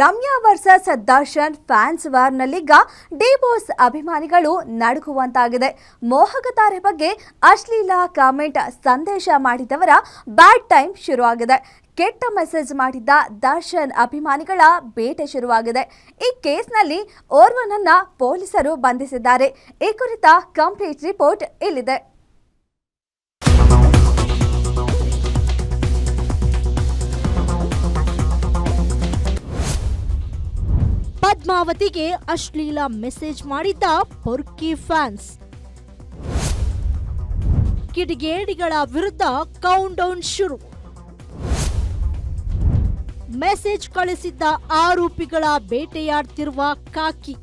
Ramya versus Darshan fans ವಾರ್ನಲ್ಲೀಗ D ಅಭಿಮಾನಿಗಳು ನಡುಗುವಂತಾಗಿದೆ ಮೋಹಕತಾರೆ ಬಗ್ಗೆ ಅಶ್ಲೀಲ ಕಾಮೆಂಟ್ ಸಂದೇಶ ಮಾಡಿದವರ ಬ್ಯಾಡ್ ಟೈಮ್ ಶುರುವಾಗಿದೆ. ಕೆಟ್ಟ ಮೆಸೇಜ್ ಮಾಡಿದ್ದ ದರ್ಶನ್ ಅಭಿಮಾನಿಗಳ ಬೇಟೆ ಶುರುವಾಗಿದೆ. ಈ ಕೇಸ್ನಲ್ಲಿ ಓರ್ವನನ್ನ ಪೊಲೀಸರು ಬಂಧಿಸಿದ್ದಾರೆ. ಈ ಕುರಿತ ಕಂಪ್ಲೀಟ್ ರಿಪೋರ್ಟ್ ಇಲ್ಲಿದೆ. ಪದ್ಮಾವತಿಗೆ ಅಶ್ಲೀಲ ಮೆಸೇಜ್ ಮಾಡಿದ್ದ ಪೊರ್ಕಿ ಫ್ಯಾನ್ಸ್. ಕಿಡಿಗೇಡಿಗಳ ವಿರುದ್ಧ ಕೌಂಟ್ ಡೌನ್ ಶುರು. ಮೆಸೇಜ್ ಕಳಿಸಿದ್ದ ಆರೋಪಿಗಳ ಬೇಟೆಯಾಡ್ತಿರುವ ಕಾಕಿ.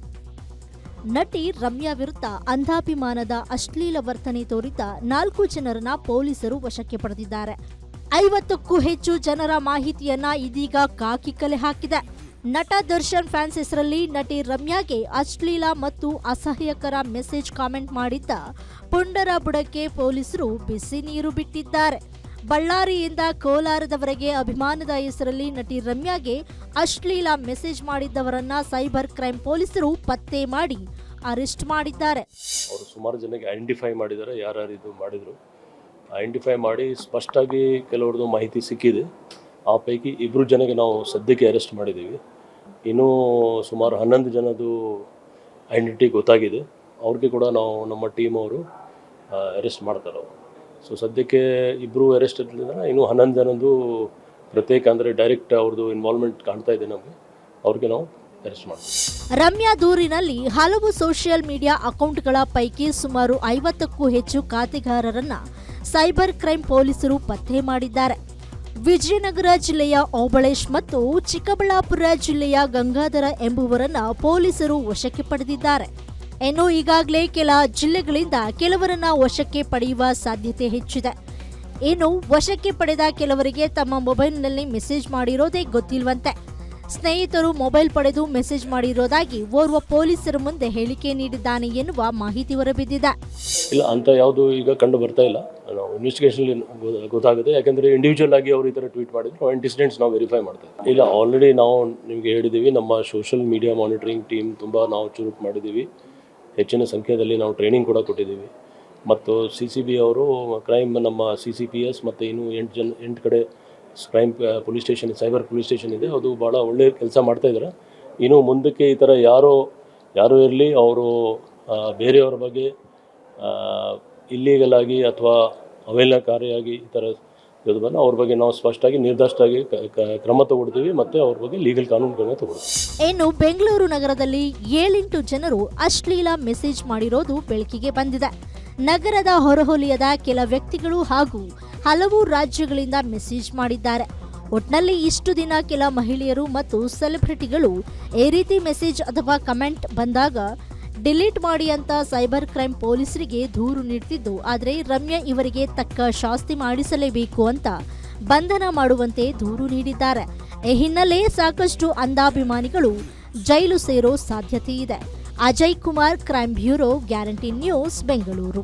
ನಟಿ ರಮ್ಯಾ ವಿರುದ್ಧ ಅಂಧಾಭಿಮಾನದ ಅಶ್ಲೀಲ ವರ್ತನೆ ತೋರಿದ ನಾಲ್ಕು ಜನರನ್ನ ಪೊಲೀಸರು ವಶಕ್ಕೆ ಪಡೆದಿದ್ದಾರೆ. ಐವತ್ತಕ್ಕೂ ಹೆಚ್ಚು ಜನರ ಮಾಹಿತಿಯನ್ನ ಇದೀಗ ಕಾಕಿ ಕಲೆ ಹಾಕಿದೆ. ನಟ ದರ್ಶನ್ ಫ್ಯಾನ್ಸ್ ಹೆಸರಲ್ಲಿ ನಟಿ ರಮ್ಯಾಗೆ ಅಶ್ಲೀಲ ಮತ್ತು ಅಸಹ್ಯಕರ ಮೆಸೇಜ್ ಕಾಮೆಂಟ್ ಮಾಡಿದ್ದ ಪುಂಡರ ಬುಡಕ್ಕೆ ಪೊಲೀಸರು ಬಿಸಿ ನೀರು ಬಿಟ್ಟಿದ್ದಾರೆ. ಬಳ್ಳಾರಿಯಿಂದ ಕೋಲಾರದವರೆಗೆ ಅಭಿಮಾನದ ಹೆಸರಲ್ಲಿ ನಟಿ ರಮ್ಯಾಗೆ ಅಶ್ಲೀಲ ಮೆಸೇಜ್ ಮಾಡಿದ್ದವರನ್ನ ಸೈಬರ್ ಕ್ರೈಮ್ ಪೊಲೀಸರು ಪತ್ತೆ ಮಾಡಿ ಅರೆಸ್ಟ್ ಮಾಡಿದ್ದಾರೆ. ಅವರು ಸುಮಾರು ಜನಕ್ಕೆ ಐಡೆಂಟಿಫೈ ಮಾಡಿದ್ದಾರೆ, ಯಾರ್ಯಾರು ಇದು ಮಾಡಿದ್ರು. ಐಡೆಂಟಿಫೈ ಮಾಡಿ ಸ್ಪಷ್ಟವಾಗಿ ಕೆಲವ್ರದ್ದು ಮಾಹಿತಿ ಸಿಕ್ಕಿದೆ. ಆ ಪೈಕಿ ಇಬ್ಬರು ಜನಕ್ಕೆ ನಾವು ಸದ್ಯಕ್ಕೆ ಅರೆಸ್ಟ್ ಮಾಡಿದ್ದೀವಿ. ಇನ್ನೂ ಸುಮಾರು ಹನ್ನೊಂದು ಜನದ್ದು ಐಡೆಂಟಿಟಿ ಗೊತ್ತಾಗಿದೆ. ಅವ್ರಿಗೆ ಕೂಡ ನಾವು ನಮ್ಮ ಟೀಮ್ ಅವರು ಅರೆಸ್ಟ್ ಮಾಡ್ತಾರೆ ಸೊ ಸದ್ಯಕ್ಕೆ ಇಬ್ಬರು ಅರೆಸ್ಟ್ ಇರಲಿಲ್ಲ ಇನ್ನೂ ಹನ್ನೊಂದು ಜನದ್ದು ಪ್ರತ್ಯೇಕ ಅಂದರೆ ಡೈರೆಕ್ಟ್ ಅವ್ರದ್ದು ಇನ್ವಾಲ್ವ್ಮೆಂಟ್ ಕಾಣ್ತಾ ಇದೆ ನಮಗೆ. ಅವ್ರಿಗೆ ನಾವು ರಮ್ಯಾ ದೂರಿನಲ್ಲಿ ಹಲವು ಸೋಷಿಯಲ್ ಮೀಡಿಯಾ ಅಕೌಂಟ್ಗಳ ಪೈಕಿ ಸುಮಾರು ಐವತ್ತಕ್ಕೂ ಹೆಚ್ಚು ಖಾತೆಗಾರರನ್ನ ಸೈಬರ್ ಕ್ರೈಮ್ ಪೊಲೀಸರು ಪತ್ತೆ ಮಾಡಿದ್ದಾರೆ. ವಿಜಯನಗರ ಜಿಲ್ಲೆಯ ಓಬಳೇಶ್ ಮತ್ತು ಚಿಕ್ಕಬಳ್ಳಾಪುರ ಜಿಲ್ಲೆಯ ಗಂಗಾಧರ ಎಂಬುವರನ್ನ ಪೊಲೀಸರು ವಶಕ್ಕೆ ಪಡೆದಿದ್ದಾರೆ. ಇನ್ನು ಈಗಾಗಲೇ ಕೆಲ ಜಿಲ್ಲೆಗಳಿಂದ ಕೆಲವರನ್ನ ವಶಕ್ಕೆ ಪಡೆಯುವ ಸಾಧ್ಯತೆ ಹೆಚ್ಚಿದೆ. ಇನ್ನು ವಶಕ್ಕೆ ಪಡೆದ ಕೆಲವರಿಗೆ ತಮ್ಮ ಮೊಬೈಲ್ನಲ್ಲಿ ಮೆಸೇಜ್ ಮಾಡಿರೋದೇ ಗೊತ್ತಿಲ್ವಂತೆ. ಸ್ನೇಹಿತರು ಮೊಬೈಲ್ ಪಡೆದು ಮೆಸೇಜ್ ಮಾಡಿರೋದಾಗಿ ಓರ್ವ ಪೊಲೀಸರ ಮುಂದೆ ಹೇಳಿಕೆ ನೀಡಿದ್ದಾನೆ ಎನ್ನುವ ಮಾಹಿತಿ ಹೊರಬಿದ್ದಿದೆ. ಇಲ್ಲ, ಅಂತ ಯಾವುದು ಈಗ ಕಂಡು ಬರ್ತಾ ಇಲ್ಲ. ನಾವು ಇನ್ವೆಸ್ಟಿಗೇಷನ್ ಗೊತ್ತಾಗುತ್ತೆ. ಯಾಕಂದರೆ ಇಂಡಿವಿಜುವಲ್ ಆಗಿ ಅವರು ಈ ಥರ ಟ್ವೀಟ್ ಮಾಡಿದ್ರು. ಇನ್ಸಿಡೆಂಟ್ಸ್ ನಾವು ವೆರಿಫೈ ಮಾಡ್ತಾ ಇದ್ದೀವಿ. ಇಲ್ಲ ಆಲ್ರೆಡಿ ನಾವು ನಿಮಗೆ ಹೇಳಿದ್ದೀವಿ. ನಮ್ಮ ಸೋಷಿಯಲ್ ಮೀಡಿಯಾ ಮಾನಿಟರಿಂಗ್ ಟೀಮ್ ತುಂಬ ನಾವು ಚುರುಕು ಮಾಡಿದ್ದೀವಿ. ಹೆಚ್ಚಿನ ಸಂಖ್ಯೆಯಲ್ಲಿ ನಾವು ಟ್ರೈನಿಂಗ್ ಕೂಡ ಕೊಟ್ಟಿದ್ದೀವಿ. ಮತ್ತು ಸಿ ಸಿ ಬಿ ಅವರು ಕ್ರೈಮ್ ನಮ್ಮ ಸಿ ಸಿ ಪಿ ಎಸ್ ಮತ್ತು ಇನ್ನೂ ಎಂಟು ಜನ, ಎಂಟು ಕಡೆ crime police station, cyber police station ಇದೆ, ಅದು ಭಾಳ ಒಳ್ಳೆಯ ಕೆಲಸ ಮಾಡ್ತಾ ಇದ್ದಾರೆ ಇನ್ನು ಮುಂದಕ್ಕೆ ಈ ಥರ ಯಾರೋ ಯಾರೋ ಇರಲಿ, ಅವರು ಬೇರೆಯವರ ಬಗ್ಗೆ ಇಲ್ಲೀಗಲ್ ಆಗಿ ಅಥವಾ ಅವೇಲನಕಾರಿಯಾಗಿ ಈ ಥರ ಇದು ಬಂದು ಅವ್ರ ಬಗ್ಗೆ ನಾವು ಸ್ಪಷ್ಟವಾಗಿ, ನಿರ್ದಿಷ್ಟವಾಗಿ ಕ್ರಮ ತಗೊಳ್ತೀವಿ ಮತ್ತು ಅವ್ರ ಬಗ್ಗೆ ಲೀಗಲ್ ಕಾನೂನು ಕ್ರಮ ತಗೊಳ್ತೀವಿ. ಇನ್ನು ಬೆಂಗಳೂರು ನಗರದಲ್ಲಿ ಏಳೆಂಟು ಜನರು ಅಶ್ಲೀಲ ಮೆಸೇಜ್ ಮಾಡಿರೋದು ಬೆಳಕಿಗೆ ಬಂದಿದೆ. ನಗರದ ಹೊರಹೊಲಿಯದ ಕೆಲ ವ್ಯಕ್ತಿಗಳು ಹಾಗೂ ಹಲವು ರಾಜ್ಯಗಳಿಂದ ಮೆಸೇಜ್ ಮಾಡಿದ್ದಾರೆ. ಒಟ್ನಲ್ಲಿ ಇಷ್ಟು ದಿನ ಕೆಲ ಮಹಿಳೆಯರು ಮತ್ತು ಸೆಲೆಬ್ರಿಟಿಗಳು ಈ ರೀತಿ ಮೆಸೇಜ್ ಅಥವಾ ಕಮೆಂಟ್ ಬಂದಾಗ, ಡಿಲೀಟ್ ಮಾಡಿ ಅಂತ ಸೈಬರ್ ಕ್ರೈಮ್ ಪೊಲೀಸರಿಗೆ ದೂರು ನೀಡ್ತಿದ್ದು, ಆದರೆ ರಮ್ಯಾ ಇವರಿಗೆ ತಕ್ಕ ಶಾಸ್ತಿ ಮಾಡಿಸಲೇಬೇಕು ಅಂತ ಬಂಧನ ಮಾಡುವಂತೆ ದೂರು ನೀಡಿದ್ದಾರೆ. ಈ ಹಿನ್ನೆಲೆ ಸಾಕಷ್ಟು ಅಂಧಾಭಿಮಾನಿಗಳು ಜೈಲು ಸೇರೋ ಸಾಧ್ಯತೆ ಇದೆ. Ajay Kumar, crime bureau, guarantee news, Bengaluru.